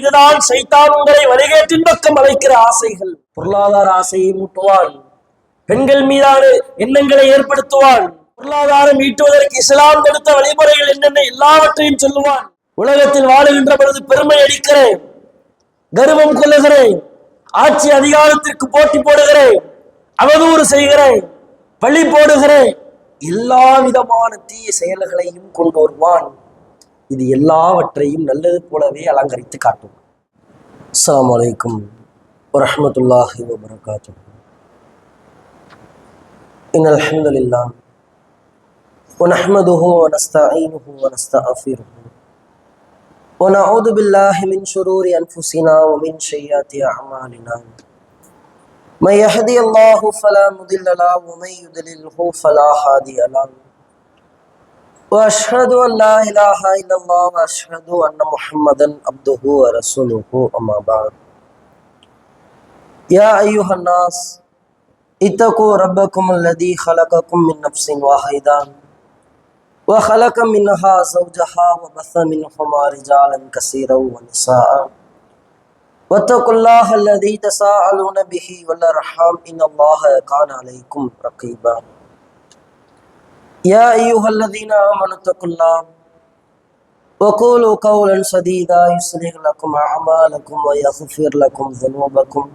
இதுதான் சைத்தான் உங்களை வழிகேட்டின் பக்கம் அழைக்கிற ஆசைகள். பொருளாதார ஆசையை மூட்டுவான். பெண்கள் மீதான எண்ணங்களை ஏற்படுத்துவான். பொருளாதாரம் ஈட்டுவதற்கு இஸ்லாம் கொடுத்த வழிமுறைகள் என்னென்ன எல்லாவற்றையும் சொல்லுவான். உலகத்தில் வாழுகின்ற பொழுது பெருமை அடிக்கிறேன் கர்வம் கொள்ளுகிறேன். ஆட்சி அதிகாரத்திற்கு போட்டி போடுகிறேன். அவதூறு செய்கிறேன். பழி போடுகிறேன். எல்லா விதமான தீய செயல்களையும் கொண்டு வருவான். இது எல்லாவற்றையும் நல்லது போலவே அலங்கரித்து காட்டும் அஸ்ஸலாமு அலைக்கும் வரஹ்மத்துல்லாஹி வபரகாத்து إن الحمد لله ونحمده ونستعينه ونستغفره ونعوذ بالله من شرور أنفسنا ومن سيئات أعمالنا من يهدي الله فلا مضل له ومن يضلله فلا هادي له وأشهد أن لا إله إلا الله وأشهد أن محمدا عبده ورسوله أما بعد. يا أيها الناس اتقوا ربكم الذي خلقكم من نفس واحدة وخلق منها زوجها وبث منهما رجالا كثيرا ونساء. واتقوا الله الذي تساءلون به والأرحام إن الله كان عليكم رقيبا. يا ايها الذين امنوا اتقوا الله وقولوا قولا سديدا يصلح لكم اعمالكم ويغفر لكم ذنوبكم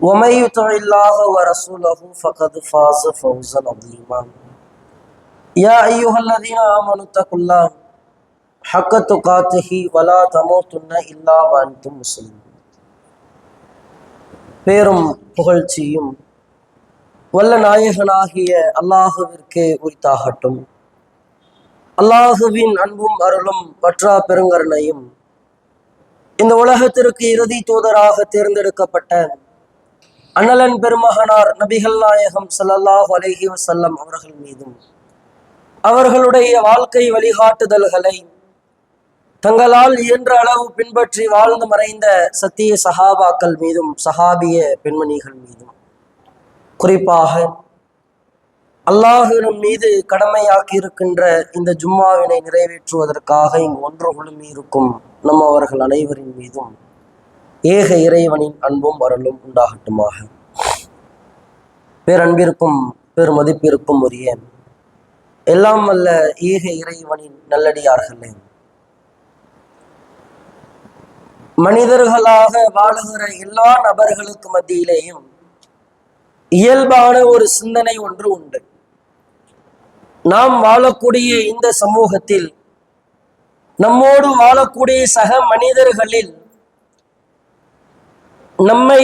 ومن يطع الله ورسوله فقد فاز فوزا عظيما يا أيها الذين آمنوا اتقوا الله حق تقاته ولا تموتن إلا وأنتم مسلمون பேரும் புகழ்ச்சியும் வல்ல நாயகனாகிய அல்லாஹுவிற்கே உரித்தாகட்டும். அல்லாஹுவின் அன்பும் அருளும் பற்றா பெருங்கருணையும் இந்த உலகத்திற்கு இறுதி தூதராக தேர்ந்தெடுக்கப்பட்ட அண்ணலன் பெருமகனார் நபிகள் நாயகம் ஸல்லல்லாஹு அலஹி வசல்லம் அவர்கள் மீதும் அவர்களுடைய வாழ்க்கை வழிகாட்டுதல்களை தங்களால் இயன்ற அளவு பின்பற்றி வாழ்ந்து மறைந்த சத்திய சஹாபாக்கள் மீதும் சஹாபிய பெண்மணிகள் மீதும். குறிப்பாக அல்லாஹின் மீது கடமையாக்கி இருக்கின்ற இந்த ஜும்மாவினை நிறைவேற்றுவதற்காக இங்கு ஒன்று குழுமி இருக்கும் நம்மவர்கள் அனைவரின் மீதும் ஏக இறைவனின் அன்பும் வரலும் உண்டாகட்டுமாக. பேரன்பிற்கும் பெருமதிப்பிற்கும் உரிய எல்லாம் அல்ல ஏக இறைவனின் நல்லடியார்களே. மனிதர்களாக வாழுகிற எல்லா நபர்களுக்கு மத்தியிலேயும் இயல்பான ஒரு சிந்தனை ஒன்று உண்டு. நாம் வாழக்கூடிய இந்த சமூகத்தில் நம்மோடு வாழக்கூடிய சக மனிதர்களில் நம்மை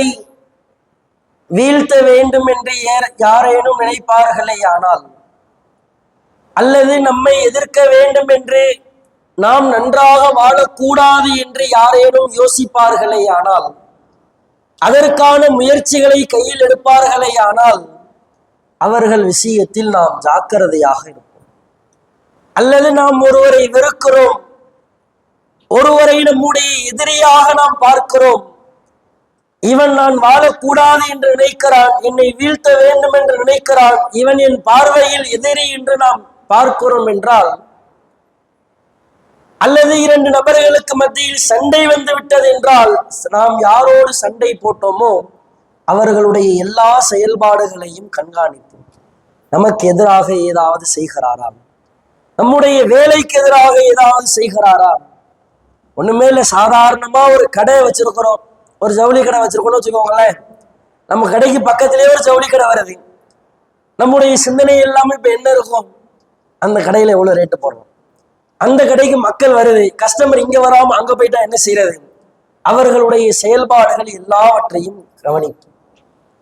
வீழ்த்த வேண்டும் என்று யாரேனும் நினைப்பார்களே ஆனால் அல்லது நம்மை எதிர்க்க வேண்டும் என்று நாம் நன்றாக வாழக்கூடாது என்று யாரேனும் யோசிப்பார்களே ஆனால் அதற்கான முயற்சிகளை கையில் எடுப்பார்களே ஆனால் அவர்கள் விஷயத்தில் நாம் ஜாக்கிரதையாக இருப்போம். அல்லது நாம் ஒருவரை வெறுக்கிறோம். ஒருவரை நம்முடைய எதிரியாக நாம் பார்க்கிறோம். இவன் நான் வாழக்கூடாது என்று நினைக்கிறான். என்னை வீழ்த்த வேண்டும் என்று நினைக்கிறான். இவன் என் பார்வையில் எதிரி என்று நாம் பார்க்கிறோம் என்றால் அல்லது இரண்டு நபர்களுக்கு மத்தியில் சண்டை வந்து விட்டது என்றால் நாம் யாரோடு சண்டை போட்டோமோ அவர்களுடைய எல்லா செயல்பாடுகளையும் கண்காணிப்போம். நமக்கு எதிராக ஏதாவது செய்கிறாராம்? நம்முடைய வேலைக்கு எதிராக ஏதாவது செய்கிறாராம்? ஒண்ணுமே இல்லை சாதாரணமா ஒரு கடை வச்சிருக்கிறோம். ஒரு ஜவுளி கடை வச்சிருக்கோம்னு வச்சுக்கோங்களேன். நம்ம கடைக்கு பக்கத்திலே ஒரு ஜவுளி கடை வருது. நம்முடைய சிந்தனை எல்லாமே இப்ப என்ன இருக்கும்? அந்த கடையில எவ்வளவு ரேட்டு போடுறோம்? அந்த கடைக்கு மக்கள் வருது. கஸ்டமர் இங்க வராம அங்க போயிட்டா என்ன செய்யறது அவர்களுடைய செயல்பாடுகள் எல்லாவற்றையும் கவனிக்கும்.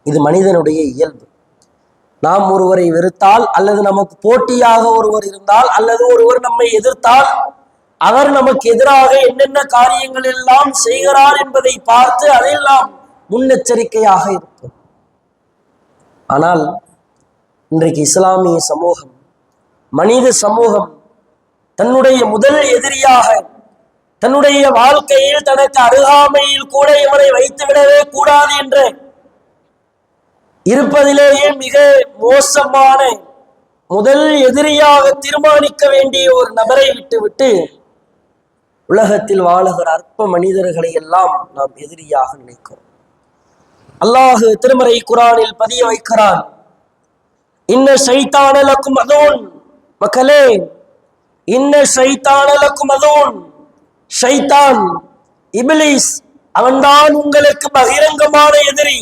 இது மனிதனுடைய இயல்பு. நாம் ஒருவரை வெறுத்தால் அல்லது நமக்கு போட்டியாக ஒருவர் இருந்தால் அல்லது ஒருவர் நம்மை எதிர்த்தால் அவர் நமக்கு எதிராக என்னென்ன காரியங்கள் எல்லாம் செய்கிறார் என்பதை பார்த்து அதையெல்லாம் முன்னெச்சரிக்கையாக இருக்கும் ஆனால் இன்றைக்கு இஸ்லாமிய சமூகம் மனித சமூகம் தன்னுடைய முதல் எதிரியாக தன்னுடைய வாழ்க்கையில் தனக்கு அருகாமையில் கூட இவனை வைத்துவிடவே கூடாது என்று இருப்பதிலேயே மிக மோசமான முதல் எதிரியாக தீர்மானிக்க வேண்டிய ஒரு நபரை விட்டுவிட்டு உலகத்தில் வாழுகிற அற்ப மனிதர்களை எல்லாம் நாம் எதிரியாக நினைக்கிறோம். அல்லாஹு திருமறை குரானில் பதிய வைக்கிறான் இன்ன சைத்தானலக்கும் அதோன் மக்களே இன்ன ஷைத்தானலக்கும் அதோன். ஷைத்தான் இபிலிஸ் அவன்தான் உங்களுக்கு பகிரங்கமான எதிரி.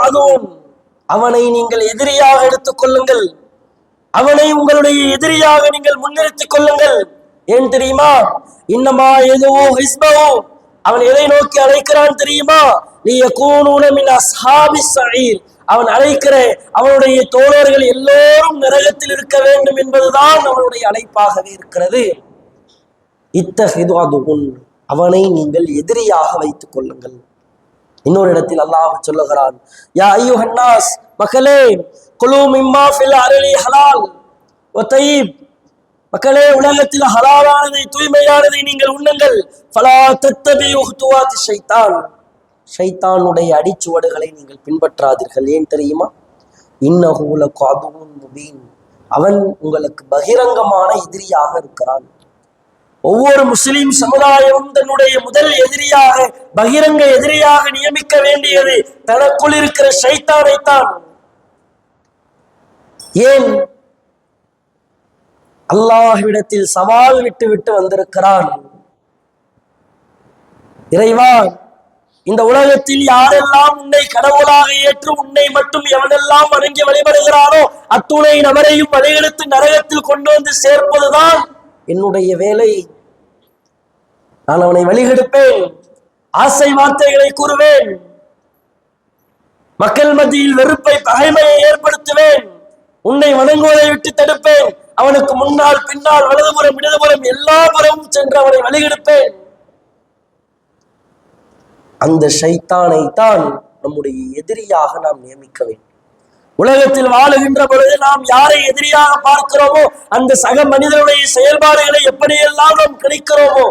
அதோன். அவனை நீங்கள் எதிரியாக எடுத்துக் கொள்ளுங்கள். அவனை உங்களுடைய எதிரியாக நீங்கள் முன்னிறுத்திக் கொள்ளுங்கள். ஏன் தெரியுமா? இன்னமா எதுவோ ஹிஸ்பவோ அவன் எதை நோக்கி அழைக்கிறான் தெரியுமா? நீ மின் அஸ்ஹாபி சயீர் அவன் அழைக்கிற அவனுடைய தோழர்கள் எல்லோரும் நரகத்தில் இருக்க வேண்டும் என்பதுதான் அவனுடைய அழைப்பாகவே இருக்கிறது. இத்தகைது அது உன் அவனை நீங்கள் எதிரியாக வைத்துக் கொள்ளுங்கள். இன்னொரு இடத்தில் அல்லாஹ் சொல்லுகிறான் யா ஐயுஹன்னாஸ் மக்களே குலு மிம்மா ஃபில் அருளி ஹலால் ஒத்தையீப் மக்களே உலகத்தில் ஹலாலானதை தூய்மையானதை நீங்கள் உண்ணுங்கள். ஃபலா தத்தபி உஹ்துவாதி ஷைத்தான். ஷைத்தானுடைய அடிச்சுவடுகளை நீங்கள் பின்பற்றாதீர்கள். ஏன் தெரியுமா? இன்னகூல காதுவும் முபீன். அவன் உங்களுக்கு பகிரங்கமான எதிரியாக இருக்கிறான். ஒவ்வொரு முஸ்லிம் சமுதாயமும் தன்னுடைய முதல் எதிரியாக பகிரங்க எதிரியாக நியமிக்க வேண்டியது தனக்குள் இருக்கிற ஷைத்தானைத்தான். ஏன்? அல்லாஹ்விடத்தில் சவால் விட்டு விட்டு வந்திருக்கிறான். இறைவா இந்த உலகத்தில் யாரெல்லாம் உன்னை கடவுளாக ஏற்று உன்னை மட்டும் எவனெல்லாம் வணங்கி வழிபடுகிறாரோ அத்துணை நபரையும் வழியெடுத்து நரகத்தில் கொண்டு வந்து சேர்ப்பதுதான் என்னுடைய வேலை. நான் அவனை வழிகெடுப்பேன் ஆசை வார்த்தைகளை கூறுவேன் மக்கள் மத்தியில் வெறுப்பை பகைமையை ஏற்படுத்துவேன் உன்னை வணங்குவதை விட்டு தடுப்பேன் அவனுக்கு முன்னால் பின்னால் வலதுபுறம் இடதுபுறம் எல்லா புறமும் சென்று அவனை வழிகெடுப்பேன். அந்த ஷைத்தானை தான் நம்முடைய எதிரியாக நாம் நியமிக்க வேண்டும். உலகத்தில் வாழுகின்ற பொழுது நாம் யாரை எதிரியாக பார்க்கிறோமோ அந்த சக மனிதனுடைய செயல்பாடுகளை எப்படியெல்லாம் நாம் கிடைக்கிறோமோ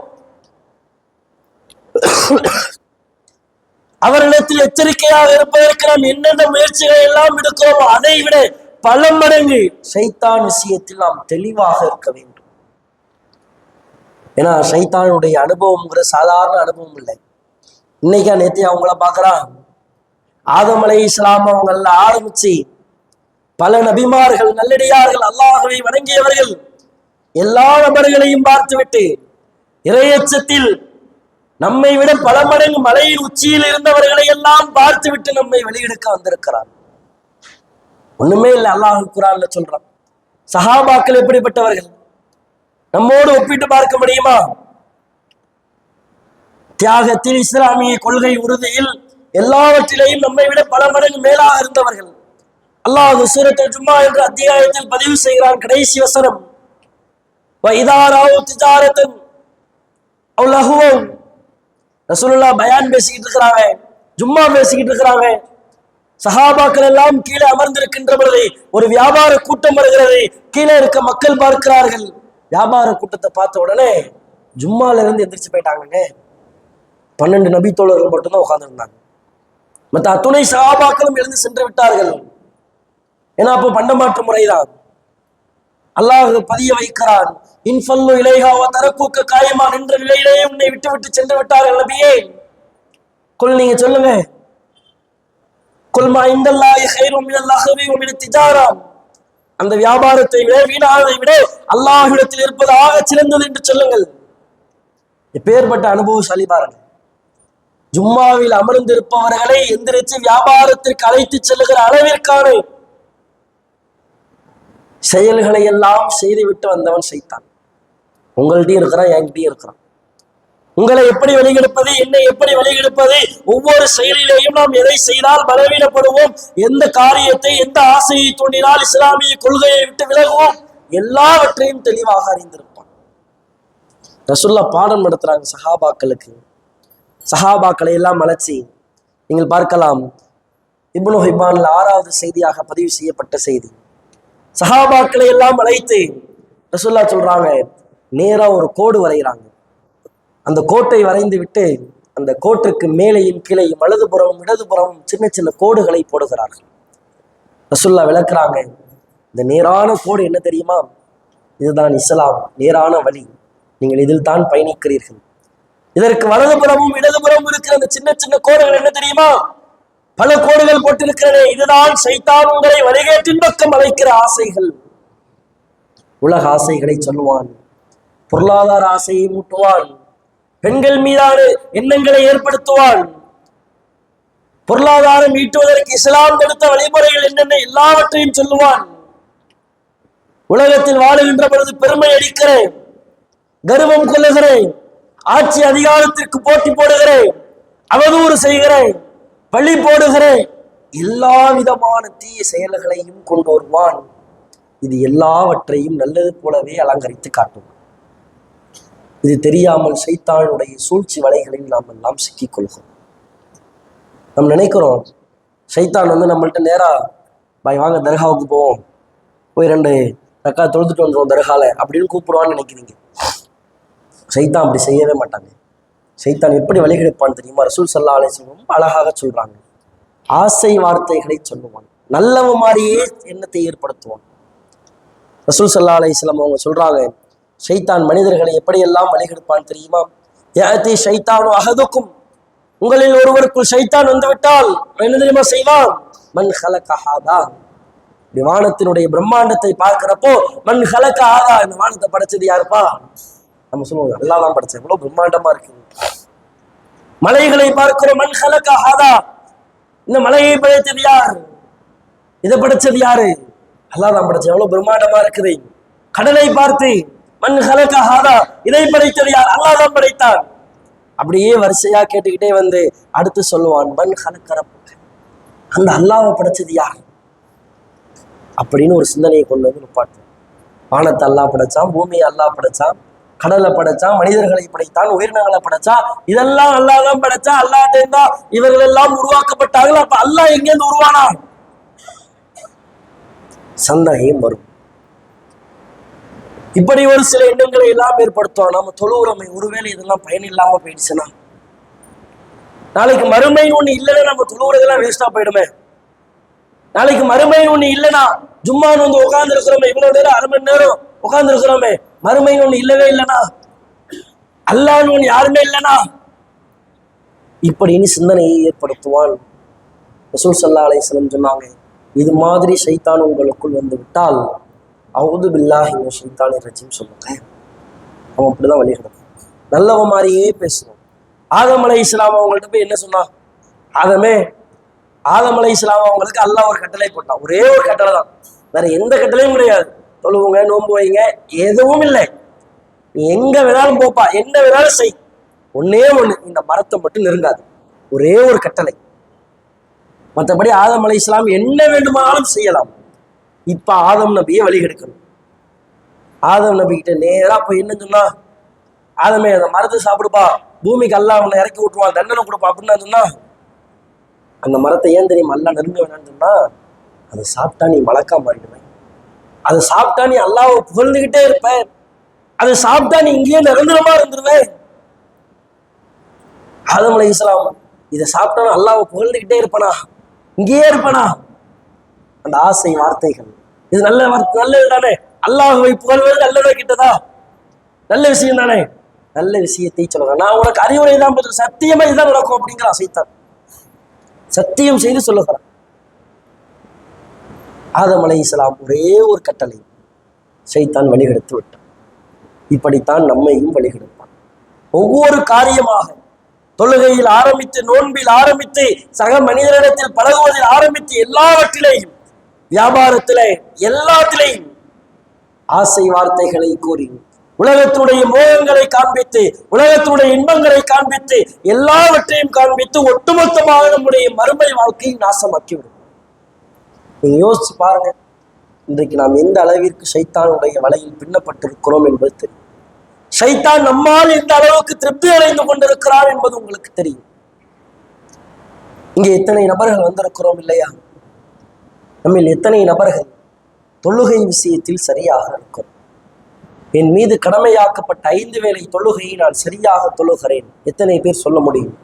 அவரிடத்தில் எச்சரிக்கையாக இருப்பதற்கு நாம் என்னென்ன முயற்சிகளை எல்லாம் எடுக்கிறோமோ அதை விட பல மடங்கு சைத்தான் விஷயத்தில் நாம் தெளிவாக இருக்க வேண்டும். ஏன்னா சைத்தானுடைய அனுபவம்ங்கிற சாதாரண அனுபவம் இல்லை. இன்னைக்கா நேத்தி அவங்கள பார்க்கறான். ஆதம் அலை இஸ்லாம் அவங்கள ஆரம்பிச்சு பல நபிமார்கள் நல்லடியார்கள் அல்லாஹவை வணங்கியவர்கள் எல்லா நபர்களையும் பார்த்துவிட்டு இறையச்சத்தில் நம்மை விட பல மடங்கு மலையின் உச்சியில் இருந்தவர்களை எல்லாம் பார்த்துவிட்டு நம்மை வெளியெடுக்க வந்திருக்கிறான். ஒண்ணுமே இல்லை அல்லாஹ் குரான்ல சொல்றான். சஹாபாக்கள் எப்படிப்பட்டவர்கள்? நம்மோடு ஒப்பிட்டு பார்க்க முடியுமா? தியாகத்தில் இஸ்லாமிய கொள்கை உறுதியில் எல்லாவற்றிலையும் நம்மை விட பல மடங்கு மேலாக இருந்தவர்கள். அல்லாஹ் சூரத்தில் ஜும்மா என்ற அத்தியாயத்தில் பதிவு செய்கிறான் கடைசி வசனம். வைதாராவ் திஜாரத்தன் அவ்வளகுவும் ரசூலுல்லா பயான் பேசிக்கிட்டு இருக்கிறாங்க ஜும்மா பேசிக்கிட்டு இருக்கிறாங்க. சஹாபாக்கள் எல்லாம் கீழே அமர்ந்திருக்கின்ற பொழுது ஒரு வியாபார கூட்டம் வருகிறது. கீழே இருக்க மக்கள் பார்க்கிறார்கள். வியாபார கூட்டத்தை பார்த்த உடனே ஜும்மால இருந்து எந்திரிச்சு போயிட்டாங்கங்க. பன்னெண்டு நபி தோழர்கள் மட்டும்தான் உட்கார்ந்துருந்தாங்க. மற்ற அத்துணை சஹாபாக்களும் எழுந்து சென்று விட்டார்கள். ஏன்னா அப்போ பண்டமாற்று முறைதான். அல்லாஹ் பதிய வைக்கிறான். இன்ஃபல்லு இலைகாவ தரக்கூக்க காயமா நின்ற நிலையிலேயே உன்னை விட்டு விட்டு சென்று விட்டார்கள் நபியே. கொல் நீங்க சொல்லுங்க. கொல்மா இந்தல்லாஹி ஹைரும் மினல்லாஹவி வ மின திஜாராம் அந்த வியாபாரத்தை விட வீணானதை விட அல்லாஹ்விடத்தில் இருப்பது ஆக சிறந்தது என்று சொல்லுங்கள். இப்பேற்பட்ட அனுபவசாலி பாருங்கள் ஜும்மாவில் அமர்ந்திருப்பவர்களை எந்திரிச்சு வியாபாரத்திற்கு அழைத்து செல்லுகிற அளவிற்கான செயல்களை எல்லாம் செய்துவிட்டு வந்தவன் செய்தான் உங்கள்கிட்டயும் இருக்கிறான் என்கிட்டயும் இருக்கிறான் உங்களை எப்படி வழிகெடுப்பது என்னை எப்படி வழிகெடுப்பது? ஒவ்வொரு செயலிலேயும் நாம் எதை செய்தால் பலவீனப்படுவோம்? எந்த காரியத்தை எந்த ஆசையை தூண்டினால் இஸ்லாமிய கொள்கையை விட்டு விலகுவோம்? எல்லாவற்றையும் தெளிவாக அறிந்திருப்பான். ரசுல்லா பாடம் நடத்துறாங்க சஹாபாக்களுக்கு. சஹாபாக்களை எல்லாம் அழைச்சி நீங்கள் பார்க்கலாம். இப்னு ஹிபான்ல ஆறாவது செய்தியாக பதிவு செய்யப்பட்ட செய்தி. சஹாபாக்களை எல்லாம் அழைத்து ரசுல்லா சொல்றாங்க நேரா ஒரு கோடு வரைகிறாங்க. அந்த கோட்டை வரைந்து விட்டு அந்த கோட்டுக்கு மேலேயும் கீழையும் வலதுபுறமும் இடதுபுறமும் சின்ன சின்ன கோடுகளை போடுகிறார்கள். ரசுல்லா விளக்குறாங்க இந்த நேரான கோடு என்ன தெரியுமா? இதுதான் இஸ்லாம் நேரான வழி. நீங்கள் இதில் தான் பயணிக்கிறீர்கள். இதற்கு வலதுபுறமும் இடதுபுறமும் இருக்கிற அந்த சின்ன சின்ன கோடுகள் என்ன தெரியுமா? பல கோடுகள் போட்டிருக்கிறதே இதுதான் சைத்தான் உங்களை வழிகேட்டின் பக்கம் அழைக்கிற ஆசைகள். உலக ஆசைகளை சொல்லுவான் பொருளாதார ஆசையை மூட்டுவான் பெண்கள் மீதான எண்ணங்களை ஏற்படுத்துவான். பொருளாதாரம் ஈட்டுவதற்கு இஸ்லாம் கொடுத்த வழிமுறைகள் என்னென்ன எல்லாவற்றையும் சொல்லுவான். உலகத்தில் வாழுகின்ற பொழுது பெருமை அடிக்கிறேன் கர்வம் கொள்ளுகிறேன் ஆட்சி அதிகாரத்திற்கு போட்டி போடுகிறேன் அவதூறு செய்கிறேன் பழி போடுகிறேன். எல்லா விதமான தீய செயல்களையும் கொண்டு வருவான். இது எல்லாவற்றையும் நல்லது போலவே அலங்கரித்து காட்டும். இது தெரியாமல் சைத்தானுடைய சூழ்ச்சி வலைகளில் நாம் எல்லாம் சிக்கிக் கொள்கிறோம். நம்ம நினைக்கிறோம் சைத்தான் வந்து நம்மள்ட்ட நேரா பாய் வாங்க தர்காவுக்கு போவோம். போய் ரெண்டு ரக்கா தொழுதுட்டு வந்துடும் தர்கால அப்படின்னு கூப்பிடுவான்னு நினைக்கிறீங்க. சைத்தான் அப்படி செய்யவே மாட்டாங்க. சைத்தான் எப்படி வழிகெடுப்பான் தெரியுமா? ரசூல் சல்லா அலிஸ்லம் ரொம்ப அழகாக சொல்றாங்க. ஆசை வார்த்தைகளை சொல்லுவான். நல்லவ மாதிரியே எண்ணத்தை ஏற்படுத்துவான். ரசூல் சல்லா அலிஸ்லாம் அவங்க சொல்கிறாங்க ஷைத்தான் மனிதர்களை எப்படியெல்லாம் வழிகெடுப்பான் தெரியுமா? ஏத்தி ஷைத்தானு அகதுக்கும் உங்களில் ஒருவருக்குள் ஷைத்தான் வந்துவிட்டால் என்ன தெரியுமா செய்வான்? மண் ஹலகஹாதா வானத்தினுடைய பிரம்மாண்டத்தை பார்க்கிறப்போ மண் ஹலக ஆதா இந்த வானத்தை படைச்சது யாருப்பா? நம்ம சொல்லுவோம் அல்லாஹ் தான் படைச்சது எவ்வளவு பிரம்மாண்டமா இருக்கு. மலைகளை பார்க்கிறோம் மண் ஹலக இந்த மலையை படைத்தது யார்? இதை படைச்சது யாரு? அல்லாஹ் தான் படைச்சது. எவ்வளவு பிரம்மாண்டமா இருக்குது. கடலை பார்த்து மண் ஹலக இதை படைத்தது யார்? அல்லாஹ் தான் படைத்தான். அப்படியே வரிசையா கேட்டுக்கிட்டே வந்து அடுத்து சொல்லுவான் மண் ஹலக்கரப்பு அந்த அல்லாவை படைச்சது யார்? அப்படின்னு ஒரு சிந்தனையை கொண்டு வந்து நிப்பாட்டு வானத்தை அல்லாஹ் படைச்சான் பூமியை அல்லாஹ் படைச்சான். கடலை படைச்சான் மனிதர்களை படைத்தான் உயிரினங்களை படைச்சான் இதெல்லாம் அல்லாஹ் தான் படைச்சா அல்லாட்டே தான் இவர்கள் எல்லாம் உருவாக்கப்பட்டார்கள். அப்ப அல்லாஹ் எங்கேருந்து உருவானான் சந்தேகம் வரும். இப்படி ஒரு சில எண்ணங்களை எல்லாம் ஏற்படுத்தும் நம்ம தொழுவுறமை ஒருவேளை இதெல்லாம் பயன் இல்லாம போயிடுச்சுன்னா. நாளைக்கு மறுமை ஒண்ணு இல்லைன்னா நம்ம தொழுவுறதெல்லாம் வேஸ்டா போயிடுமே. நாளைக்கு மறுமை ஒண்ணு இல்லைன்னா ஜும்மான்னு வந்து உட்கார்ந்து இருக்கிறோமே இவ்வளவு நேரம் அரை மணி நேரம் உட்கார்ந்து இருக்கிறோமே மறுமை ஒண்ணு இல்லவே இல்லைனா அல்லான்னு ஒண்ணு யாருமே இல்லைனா இப்படின்னு சிந்தனையை ஏற்படுத்துவான். ரசூல் சல்லா அலையம் சொன்னாங்க இது மாதிரி சைத்தான் உங்களுக்குள் வந்து விட்டால் அவுது பில்லாஹி சைத்தான் ஷைத்தானிர் சொல்லுங்க. அவன் அப்படிதான் வழிகிடும் நல்லவன் மாதிரியே பேசுவோம் ஆதம் அலை இஸ்லாம் அவங்கள்ட்ட போய் என்ன சொன்னான் ஆதமே ஆதம் அலை இஸ்லாம் அவங்களுக்கு அல்லாஹ் ஒரு கட்டளை போட்டான். ஒரே ஒரு கட்டளை தான் வேற எந்த கட்டளையும் கிடையாது. தொழுவுங்க நோன்பு வைங்க. எதுவும் இல்லை. நீ எங்க வேணாலும் போப்பா என்ன வேணாலும் செய். ஒன்னே ஒண்ணு இந்த மரத்தை மட்டும் நெருங்காது. ஒரே ஒரு கட்டளை. மற்றபடி ஆதம் அலை இஸ்லாம் என்ன வேண்டுமானாலும் செய்யலாம். இப்ப ஆதம் நபியை வழிகெடுக்கணும் ஆதம் நபி கிட்ட நேரா போய் என்ன சொன்னா ஆதமே அந்த மரத்தை சாப்பிடுப்பா. பூமிக்கு அல்லா அவனை இறக்கி விட்டுருவான் தண்டனை கொடுப்பா. அப்படின்னு சொன்னா அந்த மரத்தை ஏன் தெரியுமா? அல்லா நெருங்க வேணாம்னு சொன்னா அதை சாப்பிட்டா நீ மலக்கா மாறிடுவேன் அதை சாப்பிட்டா நீ அல்லாவை புகழ்ந்துகிட்டே இருப்ப. அதை சாப்பிட்டா நீ இங்கேயே நிரந்தரமா இருந்துருவேன் ஆதம் அலை இஸ்லாம் இதை சாப்பிட்டா அல்லாவை புகழ்ந்துகிட்டே இருப்பனா? இங்கேயே இருப்பனா? அந்த ஆசை வார்த்தைகள். இது நல்ல நல்லது தானே? அல்லாஹுவை புகழ்வது நல்லதா கிட்டதா? நல்ல விஷயம் தானே? நல்ல விஷயத்தை சொல்லுங்க. நான் உனக்கு அறிவுரை தான் பதில் சத்தியமா இதுதான் நடக்கும் அப்படிங்கிற அசைத்தான் சத்தியம் செய்து சொல்லுகிறான் ஆதம் அலை இஸ்லாம் ஒரே ஒரு கட்டளை. செய்தான் வழிகெடுத்து விட்டான். இப்படித்தான் நம்மையும் வழிகெடுப்பான். ஒவ்வொரு காரியமாக தொழுகையில் ஆரம்பித்து நோன்பில் ஆரம்பித்து சக மனிதனிடத்தில் பழகுவதில் ஆரம்பித்து எல்லாவற்றிலேயும் வியாபாரத்திலே எல்லாத்திலேயும் ஆசை வார்த்தைகளை கூறி உலகத்துடைய மோகங்களை காண்பித்து உலகத்துடைய இன்பங்களை காண்பித்து எல்லாவற்றையும் காண்பித்து ஒட்டுமொத்தமாக நம்முடைய மறுமை வாழ்க்கையை நாசமாக்கிவிடும். நீங்க யோசிச்சு பாருங்க. இன்றைக்கு நாம் எந்த அளவிற்கு சைத்தானுடைய வலையில் பின்னப்பட்டிருக்கிறோம் என்பது தெரியும். சைத்தான் நம்மால் எந்த அளவுக்கு திருப்தி அடைந்து கொண்டிருக்கிறார் என்பது உங்களுக்கு தெரியும். இங்கே எத்தனை நபர்கள் வந்திருக்கிறோம் இல்லையா? நம்மில் எத்தனை நபர்கள் தொழுகை விஷயத்தில் சரியாக இருக்கிறோம் என் மீது கடமையாக்கப்பட்ட ஐந்து வேளை தொழுகையை நான் சரியாக தொழுகிறேன். எத்தனை பேர் சொல்ல முடியும்?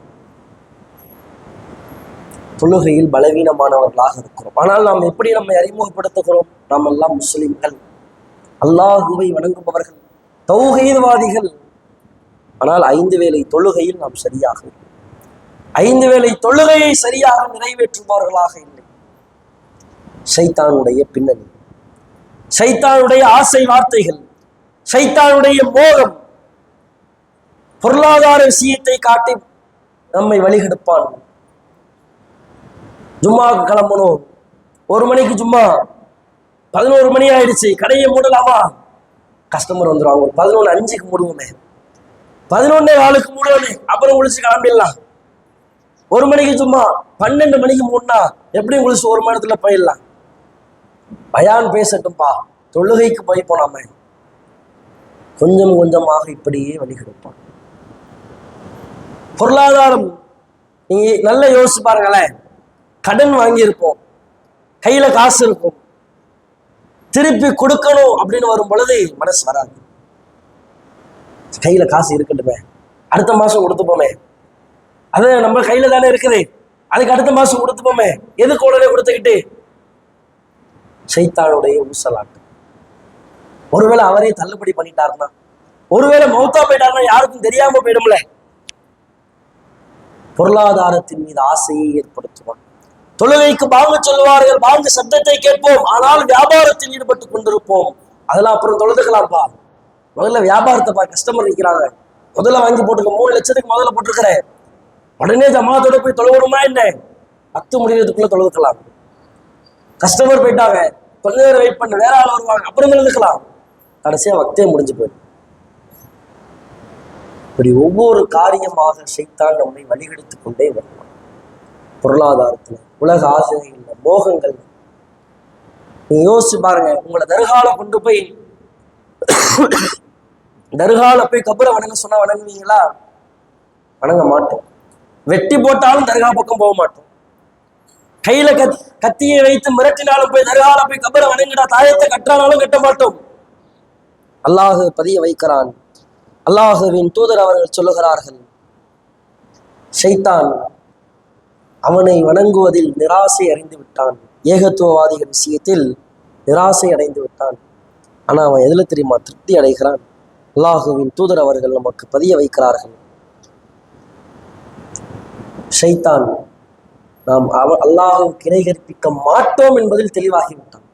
தொழுகையில் பலவீனமானவர்களாக இருக்கிறோம். ஆனால் நாம் எப்படி நம்மை அறிமுகப்படுத்துகிறோம்? நாம் எல்லாம் முஸ்லிம்கள். அல்லாஹுவை வணங்குபவர்கள் தௌஹீதவாதிகள். ஆனால் ஐந்து வேலை தொழுகையில் நாம் சரியாக ஐந்து வேலை தொழுகையை சரியாக நிறைவேற்றுபவர்களாக இல்லை. சைத்தானுடைய பின்னணி. சைத்தானுடைய ஆசை வார்த்தைகள். சைத்தானுடைய மோகம். பொருளாதார விஷயத்தை காட்டி நம்மை வழிகெடுப்பான். ஜும்மாவுக்கு கிளம்பணும். ஒரு மணிக்கு ஜும்மா. பதினோரு மணி ஆயிடுச்சு. கடையை மூடலாமா? கஸ்டமர் வந்துருவாங்க பதினொன்று அஞ்சுக்கு மூடுவோமே. பதினொன்னே ஆளுக்கு மூடுவோமே. அப்புறம் குளிச்சு கிளம்பிடலாம். ஒரு மணிக்கு சும்மா பன்னெண்டு மணிக்கு மூடனா எப்படியும் குளிச்சு ஒரு மணி நேரத்துல போயிடலாம். பயான் பேசட்டும்பா. தொழுகைக்கு போய் போனாம. கொஞ்சம் கொஞ்சமாக இப்படியே வழிகெடுப்பான் பொருளாதாரம் நீங்க நல்லா யோசிச்சு பாருங்களேன். கடன் வாங்கியிருப்போம். கையில காசு இருக்கும். திருப்பி கொடுக்கணும் அப்படின்னு வரும் பொழுது மனசு வராது. கையில காசு இருக்கட்டுமே. அடுத்த மாசம் கொடுத்துப்போமே. அது நம்ம கையில தானே இருக்குது. அதுக்கு அடுத்த மாசம் கொடுத்துப்போமே. எதுக்கு உடனே கொடுத்துக்கிட்டு? சைத்தானுடைய ஊசலாட்டு ஒருவேளை அவரே தள்ளுபடி பண்ணிட்டாருன்னா ஒருவேளை மௌத்தா போயிட்டாருன்னா யாருக்கும் தெரியாம போயிடும்ல. பொருளாதாரத்தின் மீது ஆசையை ஏற்படுத்துவான். தொழுகைக்கு வாங்க சொல்லுவார்கள் வாங்க சத்தத்தை கேட்போம் ஆனால் வியாபாரத்தில் ஈடுபட்டு கொண்டிருப்போம். அதெல்லாம் அப்புறம் தொழுதுக்கலாம்ப்பா. முதல்ல வியாபாரத்தை பா கஸ்டமர் நிற்கிறாங்க முதல்ல வாங்கி போட்டுக்க மூணு லட்சத்துக்கு முதல்ல போட்டிருக்கிறேன். உடனே ஜமாத்தோட போய் தொழுவணுமா என்ன? பத்து முடிகிறதுக்குள்ள தொழுதுக்கலாம். கஸ்டமர் போயிட்டாங்க. கொஞ்ச நேரம் வெயிட் பண்ண வேற ஆள் வருவாங்க அப்புறம் தொழுதுக்கலாம். கடைசியா வக்தே முடிஞ்சு போயிடும். இப்படி ஒவ்வொரு காரியமாக சைத்தான் நம்மை வழிகெடுத்துக் கொண்டே வரும். பொருளாதாரத்துல உலக ஆசைகள்ல மோகங்கள் நீ யோசிச்சு பாருங்க உங்களை தர்கால கொண்டு போய் தர்கால போய் கபரை வணங்க சொன்னா வணங்குவீங்களா? வணங்க மாட்டோம். வெட்டி போட்டாலும் தர்கா பக்கம் போக மாட்டோம். கையில கத் கத்தியை வைத்து மிரட்டினாலும் போய் தர்கால போய் கபரை வணங்கிடா தாயத்தை கட்டுறானாலும் கட்ட மாட்டோம். அல்லாஹ் பதிய வைக்கிறான். அல்லாஹுவின் தூதர் அவர்கள் சொல்லுகிறார்கள் ஷைத்தான் அவனை வணங்குவதில் நிராசை அடைந்து விட்டான். ஏகத்துவவாதிகள் விஷயத்தில் நிராசை அடைந்து விட்டான். ஆனா அவன் எதில் தெரியுமா? திருப்தி அடைகிறான். அல்லாஹுவின் தூதர் அவர்கள் நமக்கு பதிய வைக்கிறார்கள். ஷைத்தான் நாம் அவ அல்லாஹுக்கு இணை கற்பிக்க மாட்டோம் என்பதில் தெளிவாகிவிட்டான்.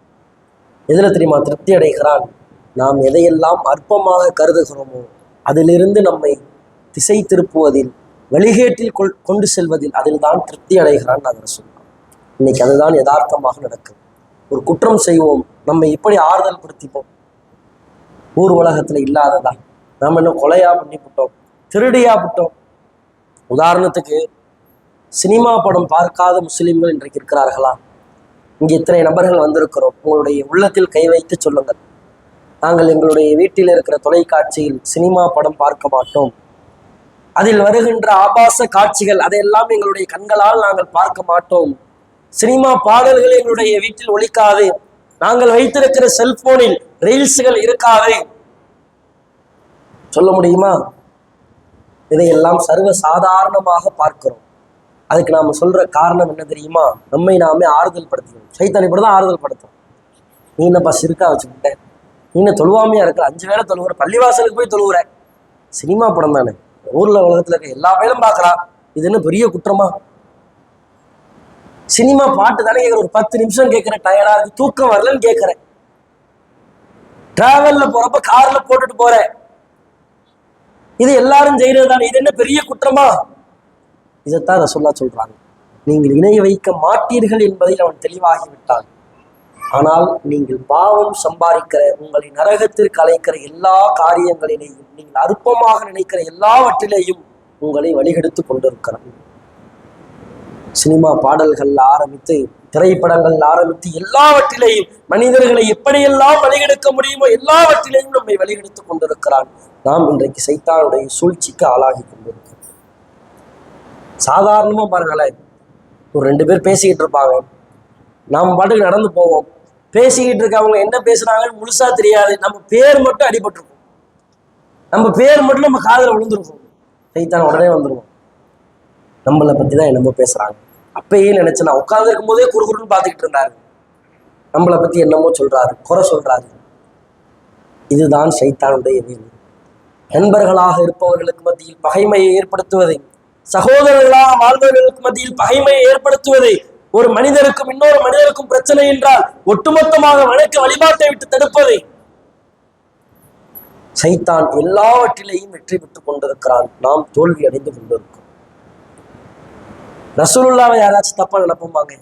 எதில் தெரியுமா? திருப்தி அடைகிறான். நாம் எதையெல்லாம் அற்பமாக கருதுகிறோமோ அதிலிருந்து நம்மை திசை திருப்புவதில் வழிகேட்டில் கொள் கொண்டு செல்வதில் அதில் தான் திருப்தி அடைகிறான் நாங்கள் சொல்லலாம் இன்னைக்கு அதுதான் யதார்த்தமாக நடக்கும். ஒரு குற்றம் செய்வோம் நம்ம இப்படி ஆறுதல் படுத்திப்போம். ஊர் உலகத்தில் இல்லாததா? நாம் என்ன கொலையா பண்ணிவிட்டோம் திருடியா விட்டோம் உதாரணத்துக்கு சினிமா படம் பார்க்காத முஸ்லிம்கள் இன்றைக்கு இருக்கிறார்களா? இங்கே இத்தனை நபர்கள் வந்திருக்கிறோம். உங்களுடைய உள்ளத்தில் கை வைத்து சொல்லுங்கள். நாங்கள் எங்களுடைய வீட்டில் இருக்கிற தொலைக்காட்சியில் சினிமா படம் பார்க்க மாட்டோம். அதில் வருகின்ற ஆபாச காட்சிகள் அதையெல்லாம் எங்களுடைய கண்களால் நாங்கள் பார்க்க மாட்டோம். சினிமா பாடல்கள் எங்களுடைய வீட்டில் ஒழிக்காது நாங்கள் வைத்திருக்கிற செல்போனில் ரீல்ஸுகள் இருக்காது. சொல்ல முடியுமா? இதையெல்லாம் சர்வ சாதாரணமாக பார்க்கிறோம். அதுக்கு நாம சொல்ற காரணம் என்ன தெரியுமா? நம்மை நாமே ஆறுதல் படுத்தணும் சைத்தான் இப்படிதான் ஆறுதல் படுத்தும் நீ என்னப்பா சிறுக்கா வச்சுக்கிட்ட நீ என்ன தொழுவாமையா இருக்கிற அஞ்சு வேளை தொழுவுற. பள்ளிவாசலுக்கு போய் தொழுவுற. சினிமா படம் தானே? ஊர்ல உலகத்துல இருக்க எல்லா வேலும் பாக்குறான் இது என்ன பெரிய குற்றமா? சினிமா பாட்டு தானே கேட்குற ஒரு பத்து நிமிஷம் கேட்குறேன் டயர்டா இருக்கு தூக்கம் வரலன்னு கேட்குறேன் டிராவல்ல போறப்ப கார்ல போட்டுட்டு போறேன். இது எல்லாரும் செய்யறது தானே இது என்ன பெரிய குற்றமா? இதைத்தான் ரசோல்லா சொல்றாங்க. நீங்கள் இணை வைக்க மாட்டீர்கள் என்பதில் அவன் தெளிவாகி விட்டான் ஆனால் நீங்கள் பாவம் சம்பாதிக்கிற உங்களை நரகத்திற்கு அழைக்கிற எல்லா காரியங்களிலேயும் நீங்கள் அற்பமாக நினைக்கிற எல்லாவற்றிலேயும் உங்களை வழிகெடுத்து கொண்டிருக்கிறான் சினிமா பாடல்கள் ஆரம்பித்து திரைப்படங்கள் ஆரம்பித்து எல்லாவற்றிலேயும் மனிதர்களை எப்படியெல்லாம் வழிகெடுக்க முடியுமோ எல்லாவற்றிலேயும் நம்மை வழிகெடுத்து கொண்டிருக்கிறான். நாம் இன்றைக்கு சைத்தானுடைய சூழ்ச்சிக்கு ஆளாகி கொண்டிருக்கிறோம். சாதாரணமா பாருங்களேன் ஒரு ரெண்டு பேர் பேசிக்கிட்டு இருப்பாங்க. நாம் பாட்டுக்கு நடந்து போவோம். பேசிக்கிட்டு இருக்கவங்க என்ன பேசுறாங்கன்னு முழுசா தெரியாது. நம்ம பேர் மட்டும் அடிபட்டிருக்கும். நம்ம பேர் மட்டும் நம்ம காதல விழுந்திருக்கும். சைத்தான் உடனே வந்துருவோம் நம்மளை பத்தி தான் என்னமோ பேசுறாங்க. அப்பயே நினைச்சு நான் உட்கார்ந்து போதே குறுகுறுன்னு பார்த்துக்கிட்டு இருந்தாரு. நம்மளை பத்தி என்னமோ சொல்றாரு குறை சொல்றாரு. இதுதான் சைத்தானுடைய வேலை நண்பர்களாக இருப்பவர்களுக்கு மத்தியில் பகைமையை ஏற்படுத்துவதை சகோதரர்களாக வாழ்ந்தவர்களுக்கு மத்தியில் பகைமையை ஏற்படுத்துவதை ஒரு மனிதருக்கும் இன்னொரு மனிதருக்கும் பிரச்சனை என்றால் ஒட்டுமொத்தமாக வணக்க வழிபாட்டை விட்டு தடுப்பதை சைத்தான் எல்லாவற்றிலேயும் வெற்றி பெற்றுக் கொண்டிருக்கிறான் நாம் தோல்வி அடைந்து கொண்டிருக்கிறோம் ரசூலுல்லாவை யாராச்சும் தப்பா நினைப்போமாங்க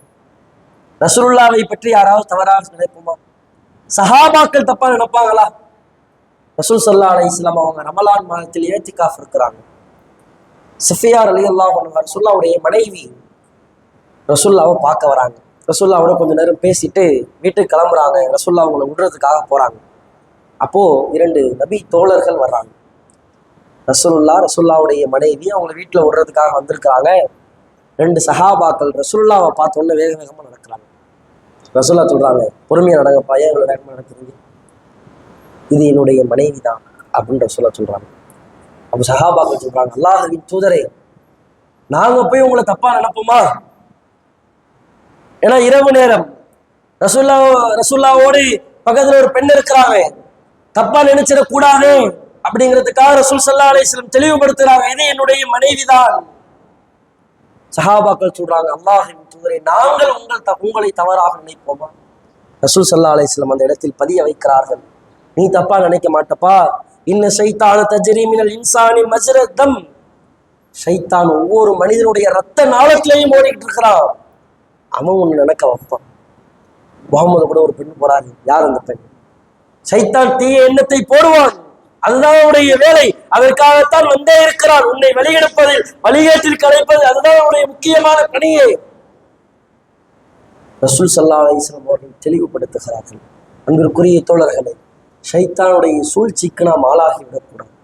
ரசூலுல்லாவை பற்றி யாராவது தவறாக நினைப்போமா சஹாபாக்கள் தப்பா நினைப்பாங்களா ரசூல் சல்லா அலை இஸ்லாம் அவங்க ரமலான் மாதத்தில் ஏத்திகாஃப் இருக்கிறாங்க சிஃபியார் அலி அல்லா ரசூல்லாவுடைய மனைவி ரசுல்லாவை பார்க்க வராங்க. ரசுல்லாவோட கொஞ்ச நேரம் பேசிட்டு வீட்டுக்கு கிளம்புறாங்க. ரசுல்லா அவங்கள விடுறதுக்காக போறாங்க. அப்போ இரண்டு நபி தோழர்கள் வர்றாங்க. ரசுல்லா ரசுல்லாவுடைய மனைவி அவங்கள வீட்டில் விடுறதுக்காக வந்திருக்கிறாங்க. ரெண்டு சஹாபாக்கள் ரசுல்லாவை பார்த்த உடனே வேக வேகமாக நடக்கிறாங்க. ரசுல்லா சொல்றாங்க பொறுமையாக நடங்கப்பா. ஏன் இவ்வளோ வேகமாக நடக்கிறீங்க? இது என்னுடைய மனைவி தான் அப்படின்னு ரசுல்லா சொல்றாங்க. அப்போ சஹாபாக்கள் சொல்றாங்க அல்லாஹின் தூதரே நாங்கள் போய் உங்களை தப்பாக நினைப்போமா? ஏன்னா இரவு நேரம். ரசுல்லா ரசுல்லாவோடு பக்கத்தில் ஒரு பெண் இருக்கிறாங்க. தப்பா நினைச்சிடக்கூடாது அப்படிங்கிறதுக்காக ரசூல் சல்லா அலிஸ்லம் தெளிவுபடுத்துறாங்க. இது என்னுடைய மனைவிதான். சஹாபாக்கள் சொல்றாங்க அல்லாஹின் தூதரை நாங்கள் உங்கள் த- உங்களை தவறாக நினைப்போமா? ரசூல் சல்லா அலிஸ்லம் அந்த இடத்தில் பதிய வைக்கிறார்கள். நீ தப்பா நினைக்க மாட்டப்பா. இன்ன சைத்தான தஜரீமினல் இன்சானி மஜ்ரதம். சைத்தான் ஒவ்வொரு மனிதனுடைய ரத்த நாளத்திலையும் ஓடிக்கிட்டு இருக்கிறான். அவன் ஒன்று நினைக்க வைப்பான். முகமது கூட ஒரு பெண் போறாரு. யார் அந்த பெண்? சைத்தான் தீய எண்ணத்தை போடுவான். அதுதான் அவனுடைய வேலை. அதற்காகத்தான் வந்தே இருக்கிறான். உன்னை வெளியெடுப்பதில் வழிகேட்டில் கலைப்பது அதுதான் அவனுடைய முக்கியமான பணியே. ரசூல் சல்லா அலிஸ்லாம் அவர்கள் தெளிவுபடுத்துகிறார்கள். அன்பிற்குரிய தோழர்களே ஷைத்தானுடைய சூழ்ச்சிக்கு நாம் ஆளாகிவிடக்கூடாது.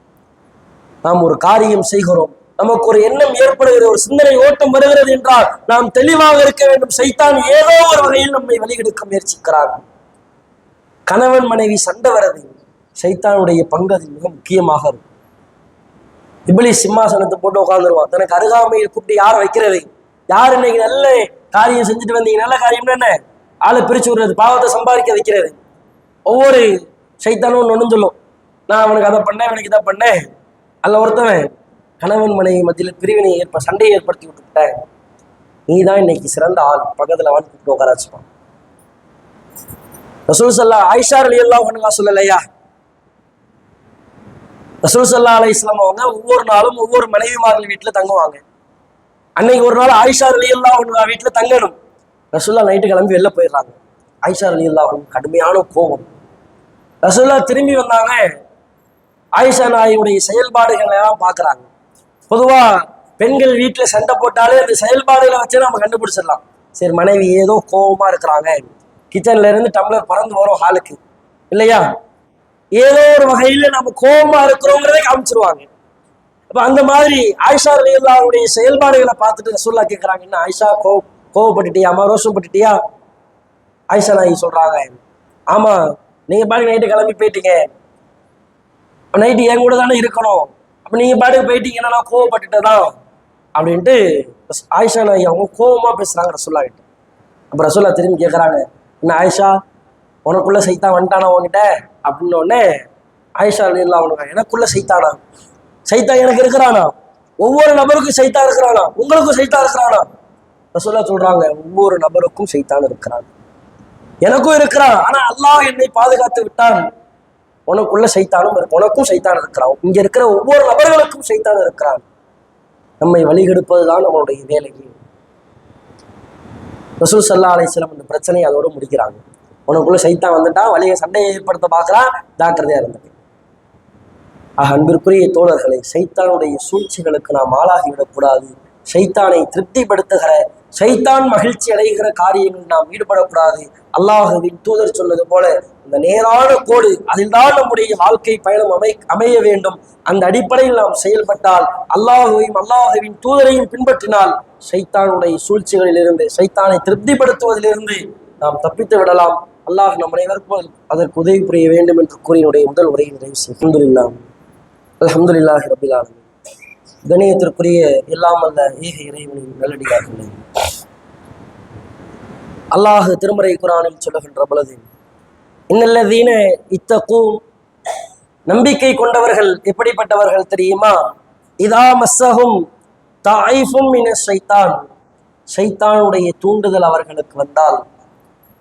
நாம் ஒரு காரியம் செய்கிறோம். நமக்கு ஒரு எண்ணம் ஏற்படுகிறது ஒரு சிந்தனை ஓட்டம் வருகிறது என்றால் நாம் தெளிவாக இருக்க வேண்டும். சைத்தான் ஏதோ ஒரு வகையில் நம்மை வழிகெடுக்க முயற்சிக்கிறார் கணவன் மனைவி சண்டை வரது சைத்தானுடைய பங்கு அது மிக முக்கியமாக இருக்கும். இப்படி சிம்மாசனத்தை போட்டு உட்காந்துருவான் தனக்கு அருகாமையில் கூப்பிட்டு யார் வைக்கிறது? யார் இன்னைக்கு நல்ல காரியம் செஞ்சுட்டு வந்தீங்க? நல்ல காரியம் என்ன? ஆளை பிரிச்சு விடுறது பாவத்தை சம்பாதிக்க வைக்கிறது. ஒவ்வொரு சைத்தானும் ஒன்று சொல்லும். நான் அவனுக்கு அதை பண்ணேன் அவனுக்கு இதை பண்ணேன். அல்ல ஒருத்தவன் கணவன் மனைவி மத்தியில் பிரிவினை ஏற்ப சண்டையை ஏற்படுத்தி விட்டுவிட்டேன் நீ தான் இன்னைக்கு சிறந்த ஆள். பக்கத்துல அவன் கூப்பிட்டு உட்கார வச்சுப்பான் ரசூல் சல்லா ஆயிஷா அலி அல்லா ஒண்ணுலா சொல்லலையா? ரசூல் சல்லா அலை இஸ்லாம் அவங்க ஒவ்வொரு நாளும் ஒவ்வொரு மனைவிமார்கள் வீட்டுல தங்குவாங்க. அன்னைக்கு ஒரு நாள் ஆயிஷா அலி அல்லா ஒண்ணுலா வீட்டுல தங்கணும். ரசூல்லா நைட்டு கிளம்பி வெளில போயிடுறாங்க. ஆயிஷா அலி அல்லா கடுமையான கோபம். ரசூல்லா திரும்பி வந்தாங்க. ஆயிஷா நாயுடைய செயல்பாடுகளை எல்லாம் பார்க்குறாங்க. பொதுவாக பெண்கள் வீட்டில் சண்டை போட்டாலே அந்த செயல்பாடுகளை வச்சு நம்ம கண்டுபிடிச்சிடலாம். சரி மனைவி ஏதோ கோபமாக இருக்கிறாங்க. கிச்சன்ல இருந்து டம்ளர் பறந்து வரும் ஹாலுக்கு இல்லையா? ஏதோ ஒரு வகையில் நம்ம கோபமாக இருக்கிறோங்கிறதே காமிச்சிருவாங்க. அப்போ அந்த மாதிரி ஆயிஷா அல்லாவுடைய செயல்பாடுகளை பார்த்துட்டு ரசூல்லா கேட்குறாங்க என்ன ஆயிஷா கோ கோவப்பட்டுட்டியாமா ரோஷம் பட்டுட்டியா? ஆயிஷா நாயகி சொல்கிறாங்க ஆமாம் நீங்கள் பாருங்க நைட்டு கிளம்பி போயிட்டீங்க. நைட்டு என் கூட தானே இருக்கணும். அப்போ நீங்கள் பாட்டுக்கு போயிட்டீங்கன்னா கோவப்பட்டுட்டு தான் அப்படின்ட்டு ஆயிஷா நாயகி அவங்க கோவமாக பேசுகிறாங்க ரசூல்லா கிட்ட. அப்ப ரசூல்லா திரும்பி கேட்குறாங்க என்ன ஆயிஷா உனக்குள்ள சைத்தான் வந்துட்டானா உன்கிட்ட? அப்படின்னோடனே ஆயிஷா இல்லை அவனுக்கு எனக்குள்ள சைத்தானா? சைத்தா எனக்கு இருக்கிறானா? ஒவ்வொரு நபருக்கும் சைத்தா இருக்கிறானா? உங்களுக்கும் சைத்தா இருக்கிறானா? ரசோல்லா சொல்கிறாங்க ஒவ்வொரு நபருக்கும் சைத்தான் இருக்கிறான். எனக்கும் இருக்கிறான் ஆனால் அல்லாஹ் என்னை பாதுகாத்து விட்டான். உனக்குள்ள சைத்தானும் இருக்கு உனக்கும் சைத்தான் இருக்கிறான். இங்க இருக்கிற ஒவ்வொரு நபர்களுக்கும் சைத்தான் இருக்கிறான். நம்மை வழிகெடுப்பதுதான் நம்மளுடைய வேலை. ரசூல் சல்லா அலிஸ்லம் இந்த பிரச்சனையை அதோட முடிக்கிறாங்க. உனக்குள்ள சைத்தான் வந்துட்டான் வழியை சண்டையை ஏற்படுத்த பார்க்கலாம் ஜாக்கிரதையா இருந்தது ஆக அன்பிற்குரிய தோழர்களை சைத்தானுடைய சூழ்ச்சிகளுக்கு நாம் ஆளாகிவிடக்கூடாது சைத்தானை திருப்திப்படுத்துகிற சைத்தான் மகிழ்ச்சி அடைகிற காரியங்கள் நாம் ஈடுபடக்கூடாது. அல்லாஹுவின் தூதர் சொன்னது போல இந்த நேரான கோடு அதில்தான் நம்முடைய வாழ்க்கை பயணம் அமை அமைய வேண்டும். அந்த அடிப்படையில் நாம் செயல்பட்டால் அல்லாஹுவையும் அல்லாஹுவின் தூதரையும் பின்பற்றினால் சைத்தானுடைய சூழ்ச்சிகளிலிருந்து சைத்தானை திருப்திப்படுத்துவதிலிருந்து நாம் தப்பித்து விடலாம். அல்லாஹ் நம் அனைவருக்கும் அதற்கு உதவி புரிய வேண்டும் என்று கூறி முதல் உரையை நிறைவு செய்யும் அல்ஹம்துலில்லாஹி ரபில் ரபிலாலும் கணியத்திற்குரிய எல்லாம் ஏக இறைவனின் நல்லடியார்களே. அல்லாஹ் திருமறை குரானில் சொல்லுகின்ற பொழுது இன்னல்லதீன இத்தக்கும் நம்பிக்கை கொண்டவர்கள் எப்படிப்பட்டவர்கள் தெரியுமா? இதா மஸ்ஸகும் தாயிஃபும் இன ஷைத்தான். ஷைத்தானுடைய தூண்டுதல் அவர்களுக்கு வந்தால்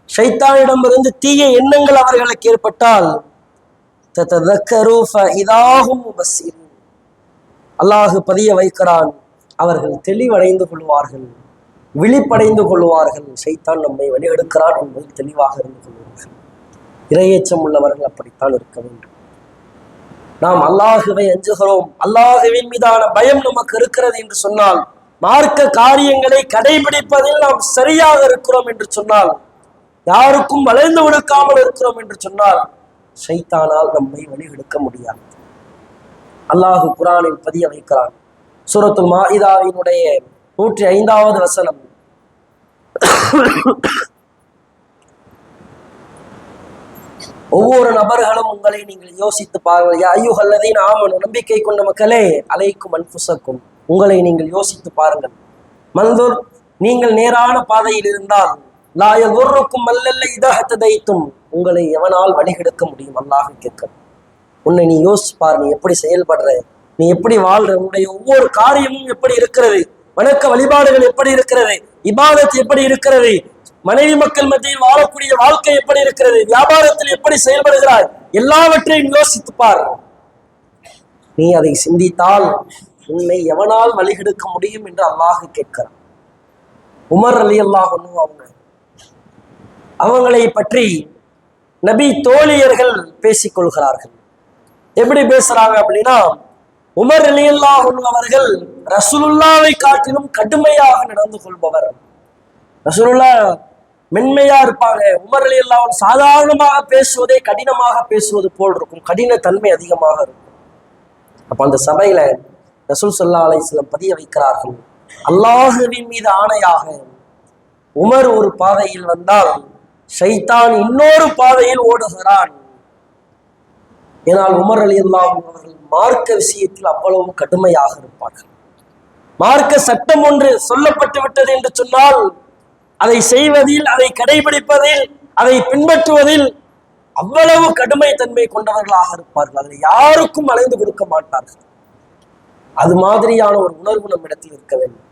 ஷைத்தானிடமிருந்து தீய எண்ணங்கள் அவர்களுக்கு ஏற்பட்டால் இதாகும் பசீர் அல்லாஹு பதிய வைக்கிறான். அவர்கள் தெளிவடைந்து கொள்வார்கள். விழிப்படைந்து கொள்வார்கள். சைத்தான் நம்மை வழியெடுக்கிறான் என்பதில் தெளிவாக இருந்து கொள்வார்கள். இரையச்சம் உள்ளவர்கள் அப்படித்தான் இருக்க வேண்டும். நாம் அல்லாஹுவை அஞ்சுகிறோம். அல்லாஹுவின் மீதான பயம் நமக்கு இருக்கிறது என்று சொன்னால் மார்க்க காரியங்களை கடைபிடிப்பதில் நாம் சரியாக இருக்கிறோம் என்று சொன்னால் யாருக்கும் வளைந்து கொடுக்காமல் இருக்கிறோம் என்று சொன்னால் சைத்தானால் நம்மை வழிகெடுக்க முடியாது. அல்லாஹு குரானில் பதிய வைக்கிறான் சூரத்துல் மாஇதாவினுடைய நூற்றி ஐந்தாவது வசனம். ஒவ்வொரு நபர்களும் உங்களை நீங்கள் யோசித்து பாருங்கள். யா ஐயுகல்லதீன் ஆமனு நம்பிக்கை கொண்ட மக்களே அலைக்கும் அன்புசக்கும். உங்களை நீங்கள் யோசித்து பாருங்கள். மன்துர் நீங்கள் நேரான பாதையில் இருந்தால் லாய ஒருக்கும் மல்லல்ல இதாக தைத்தும் உங்களை எவனால் வழிகெடுக்க முடியும்? அல்லாஹ் கேட்க உன்னை நீ யோசிப்பார் நீ எப்படி செயல்படுற நீ எப்படி வாழ்ற உன்னுடைய ஒவ்வொரு காரியமும் எப்படி இருக்கிறது வணக்க வழிபாடுகள் எப்படி இருக்கிறது இபாதத் எப்படி இருக்கிறது மனைவி மக்கள் மத்தியில் வாழக்கூடிய வாழ்க்கை எப்படி இருக்கிறது வியாபாரத்தில் எப்படி செயல்படுகிறாய் எல்லாவற்றையும் யோசித்து பார் நீ அதை சிந்தித்தால் உன்னை எவனால் வழிகெடுக்க முடியும் என்று அல்லாஹ் கேட்கிறான். உமர் அலி அல்லாஹ் அவங்க அவங்களை பற்றி நபி தோழியர்கள் பேசிக் கொள்கிறார்கள் எப்படி பேசுறாங்க அப்படின்னா உமர் அலியல்லா அல்லாஹ் அவர்கள் ரசூலுல்லாவை காட்டிலும் கடுமையாக நடந்து கொள்பவர். ரசூலுல்லா மென்மையா இருப்பாங்க. உமர் அலி அல்லாஹ் சாதாரணமாக பேசுவதே கடினமாக பேசுவது போல் இருக்கும். கடின தன்மை அதிகமாக இருக்கும். அப்ப அந்த சபையில ரசூல் சல்லா அலைஹிஸ்ஸலாம் பதிய வைக்கிறார்கள். அல்லாஹுவின் மீது ஆணையாக உமர் ஒரு பாதையில் வந்தால் ஷைத்தான் இன்னொரு பாதையில் ஓடுகிறான். ஏனால் உமர் அலி அல்லாஹ் அவர்கள் மார்க்க விஷயத்தில் அவ்வளவு கடுமையாக இருப்பார்கள். மார்க்க சட்டம் ஒன்று சொல்லப்பட்டு விட்டது என்று சொன்னால் அதை செய்வதில் அதை கடைபிடிப்பதில் அதை பின்பற்றுவதில் அவ்வளவு கடுமை தன்மை கொண்டவர்களாக இருப்பார்கள். அதில் யாருக்கும் அலைந்து கொடுக்க மாட்டார்கள். அது மாதிரியான ஒரு உணர்வு நம்மிடத்தில் இருக்க வேண்டும்.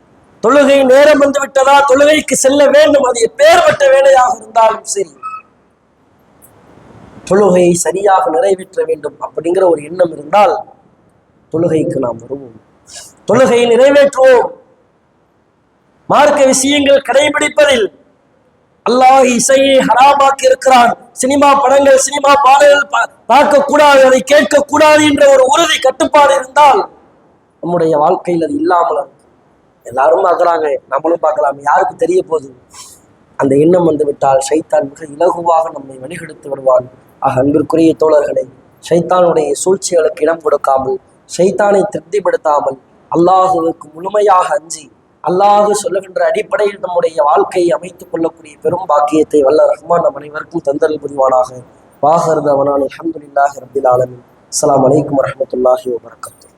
தொழுகை நேரம் வந்து விட்டதா? தொழுகைக்கு செல்ல வேண்டும். அது எப்பேற்பட்ட வேலையாக இருந்தாலும் சரி. தொழுகையை சரியாக நிறைவேற்ற வேண்டும் அப்படிங்கிற ஒரு எண்ணம் இருந்தால் தொழுகைக்கு நாம் வருவோம். தொழுகையை நிறைவேற்றுவோம். மார்க்க விஷயங்கள் கடைபிடிப்பதில் அல்லாஹ் இசையை ஹராமாக்கி இருக்கிறான் சினிமா படங்கள் சினிமா பாடல்கள் பா- பார்க்க கூடாது அதை கேட்க கூடாது என்ற ஒரு உறுதி கட்டுப்பாடு இருந்தால் நம்முடைய வாழ்க்கையில் அது இல்லாமல் எல்லாரும் பார்க்கறாங்க நம்மளும் பார்க்கலாம் யாருக்கு தெரிய போகுது? அந்த எண்ணம் வந்து விட்டால் ஷைத்தான் மிக இலகுவாக நம்மை வழிகெடுத்து விடுவான். ஆக அன்பிற்குரிய தோழர்களை ஷைத்தானுடைய சூழ்ச்சிகளுக்கு இடம் கொடுக்காமல் ஷைத்தானை திருப்திப்படுத்தாமல் அல்லாஹுவுக்கு முழுமையாக அஞ்சி அல்லாஹு சொல்லுகின்ற அடிப்படையில் நம்முடைய வாழ்க்கையை அமைத்துக் கொள்ளக்கூடிய பெரும் பாக்கியத்தை வல்ல ரஹ்மான் நம் அனைவருக்கும் தந்தல் புரிவானாக. வாகர்தவனான் அஹமதுல்லாஹி ரப்பில் ஆலமீன். அஸ்ஸலாமு அலைக்கும் வரஹ்மத்துல்லாஹி